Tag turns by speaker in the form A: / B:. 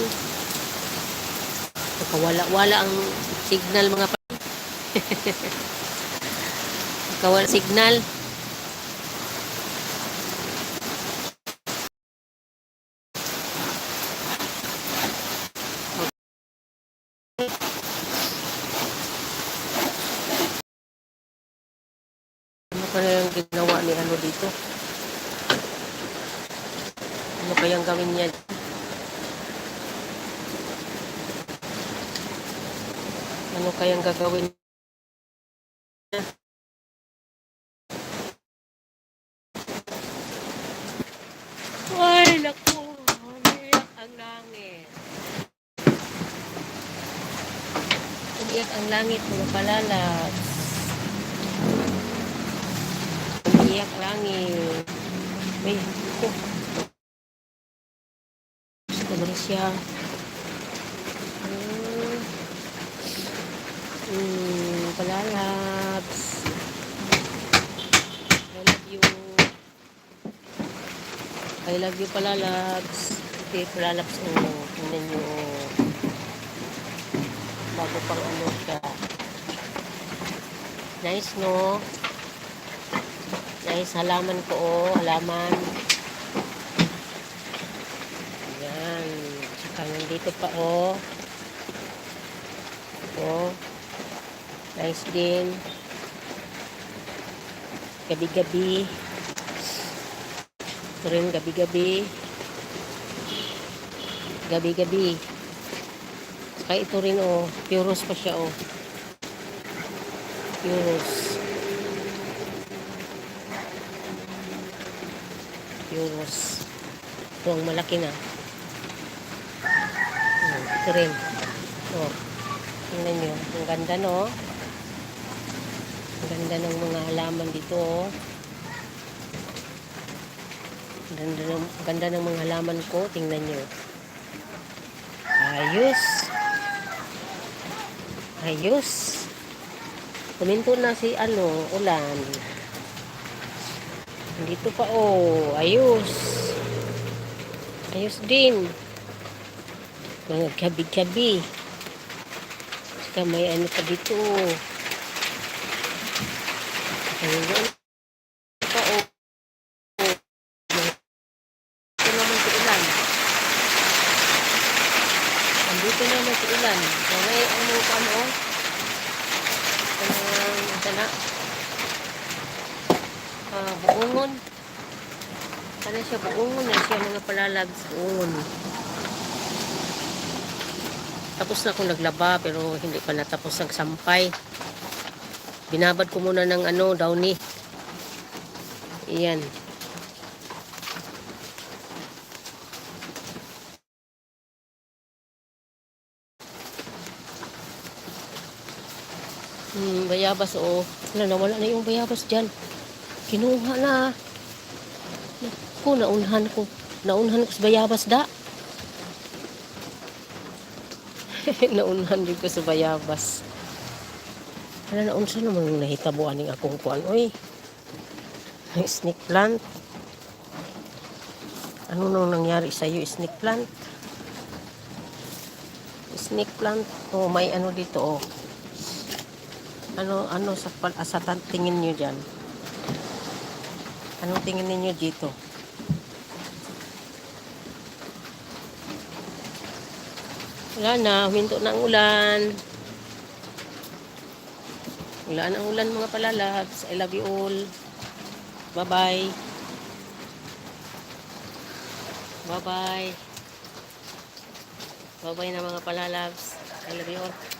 A: Yan. Nakawala-wala ang signal mga pa. Nakawala signal. Ano ginawa ni ano dito? Ano kayang gawin niya? Ano kayang gagawin niya? Ay, naku. Umiyak ang langit. Umiyak ang langit, mga palalags. Umiyak langit. May, ko. Gusto na siya. Hmm, palalabs. I love you. I love you, palalabs. Okay, palalabs. Oh, tingnan nyo. oh. Bago pang ano siya. Nice, no? Nice, halaman ko, oh. Halaman. Yan. Tsaka nandito pa, oh. Oh. Nice din. Gabi-gabi. Ito rin gabi-gabi. Gabi-gabi. Saka ito rin, oh. Puros pa siya, oh. Puros. Puros. Ito ang malaki na. Hmm, ito rin. Oh. Tingnan nyo. Ang ganda, no? Ganda ng mga halaman dito, oh. Ganda ng, ganda ng mga halaman ko. Tingnan nyo. Ayos. Ayos. Kuminto na si ano, ulan. Dito pa oh, ayos. Ayos din. Mga kabi-kabi. Saka may ano pa dito. Ayun. Pa oh. Ito naman si ulan. Andito naman si ulan. May ano pa ano oh. Kanang ito na. Ah, buungon. Kana siya buungon na siya mga palalags buungon. Tapos na akong naglaba pero hindi pa natapos ang sampay. Binabad ko muna ng ano, downy. Iyan. Hmm, bayabas oo. Wala, nawala na yung bayabas dyan. Kinuha na. Naku, naunhan ko. Naunhan ko sa bayabas da. naunhan din ko sa bayabas. Wala na unsa namang nahitabuan ng akong kuan. Ang snake plant. Ano nang nangyari sa iyo, snake plant? Snake plant. Oh, may ano dito, oh. Ano, ano sa, ah, sa tingin nyo dyan? Anong tingin ninyo dito? Wala na, huminto na ulan. Wala na ang ulan mga palalabs. I love you all. Bye-bye. Bye-bye. Bye-bye na mga palalabs. I love you all.